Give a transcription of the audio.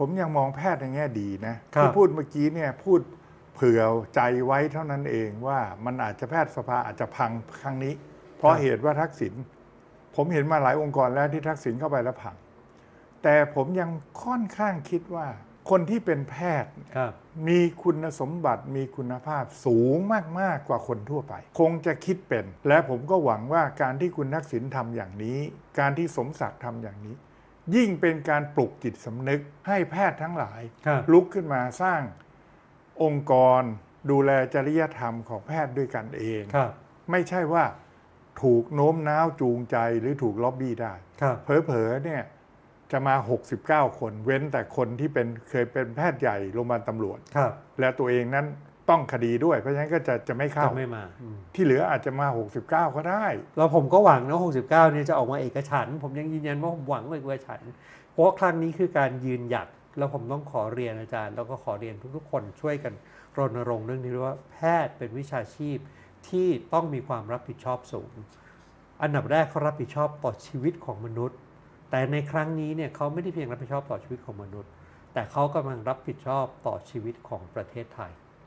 ผมยังมองแพทย์ในแง่ดีนะครับที่พูดเมื่อกี้เนี่ยพูดเผื่อใจไว้เท่านั้นเองว่ามันอาจจะแพทยสภาอาจจะพังครั้งนี้ เพราะเหตุว่าทักษิณผมเห็นมาหลายองค์กรแล้วที่ทักษิณเข้าไปแล้วพัง แต่ผมยังค่อนข้างคิดว่าคนที่เป็นแพทย์ครับมีคุณสมบัติมีคุณภาพสูงมาก ๆ กว่าคนทั่วไป คงจะคิดเป็น และผมก็หวังว่าการที่คุณทักษิณทำอย่างนี้ การที่สมศักดิ์ทำอย่างนี้ ยิ่งเป็นการปลุกจิตสำนึกให้แพทย์ทั้งหลายครับลุกขึ้นมาสร้างองค์กร ดูแลจริยธรรมของแพทย์ด้วยกันเองครับไม่ใช่ว่าถูกโน้มน้าวจูงใจหรือถูกล็อบบี้ได้ครับเผลอๆเนี่ยจะมา 69 คนเว้นแต่คนที่เป็นเคยเป็นแพทย์ใหญ่โรงพยาบาลตำรวจครับและตัวเองนั้น ต้องคดีด้วย เพราะฉะนั้นก็จะจะไม่เข้าจะไม่มาอืมที่เหลืออาจจะมา 69 ก็ได้ แล้วผมก็หวังนะ69เนี่ยจะออกมาเอกฉันท์ผมยังยืนยันว่าผมหวังว่าเอกฉันท์เพราะว่าครั้งนี้คือการยืนหยัดแล้วผมต้องขอเรียนอาจารย์ แล้วก็ขอเรียนทุกๆ คนช่วยกันรณรงค์เรื่องนี้ด้วยว่าแพทย์เป็นวิชาชีพที่ต้องมีความรับผิดชอบสูง อันดับแรกเขารับผิดชอบต่อชีวิตของมนุษย์ แต่ในครั้งนี้เนี่ยเขาไม่ได้เพียงรับผิดชอบต่อชีวิตของมนุษย์ แต่เขากำลังรับผิดชอบต่อชีวิตของประเทศไทย